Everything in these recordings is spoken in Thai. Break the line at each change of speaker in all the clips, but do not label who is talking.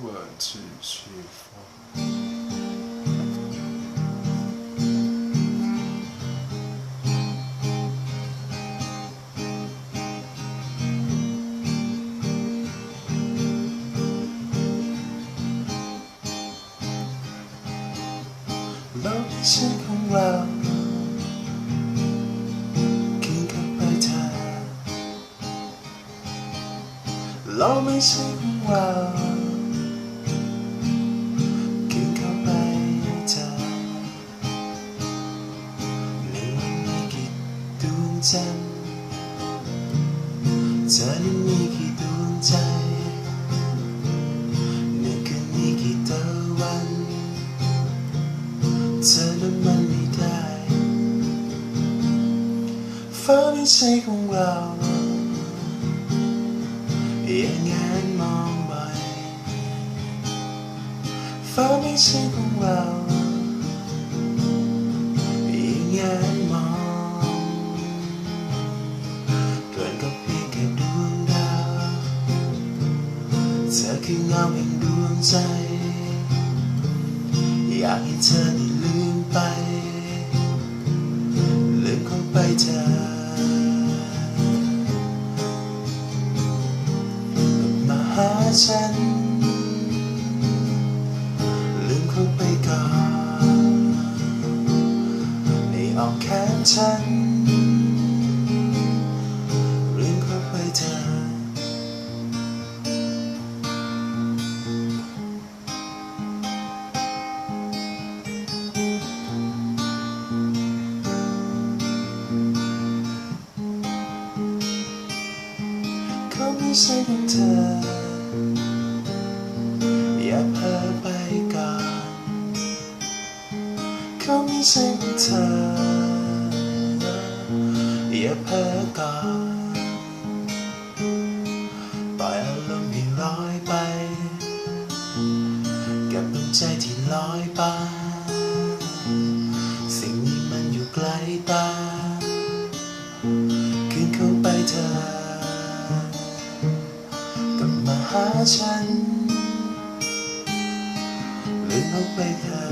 One, two, three, four. โลกที่ใช่ของเรากิ จันทร์เธอนั้นมีกี่ดวงใจหนึ่งคืนมีกี่ตะวัน เธอนั้นมันไม่ได้ฟ้าไม่ใช่ของเราอย่างนั้นมองไปฟ้าไม่ใช่ของเราอย่างนั้น คือเงาแห่งดวงใจ อยากให้เธอได้ลืมไป ลืมเขาไปเธอมาหาฉัน ลืมเขาไปก่อนในอ้อมแขนฉัน ใช่ของเธอ อย่าเพ้อไปก่อนเขาไม่ใช่ของเธอ อย่าเพ้อก่อนปล่อยอารมณ์ให้ลอยไป กับดวงใจที่ลอยไป สิ่งนี้มันอยู่ไกลตา หาฉันลืมเข้าไปเธอ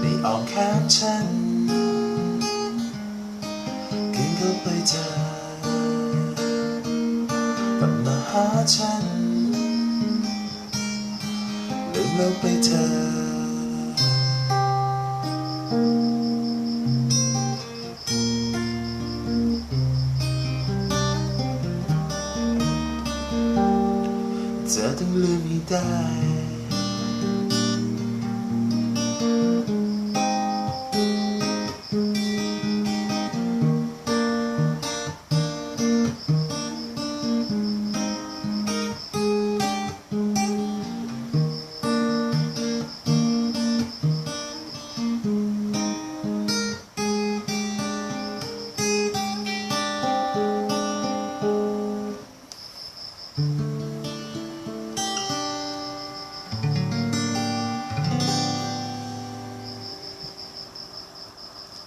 ในอ้อมแขนฉันคืนเข้าไปเธอกลับมาหาฉันลืมเข้าไปเธอ เธอต้องลืมให้ได้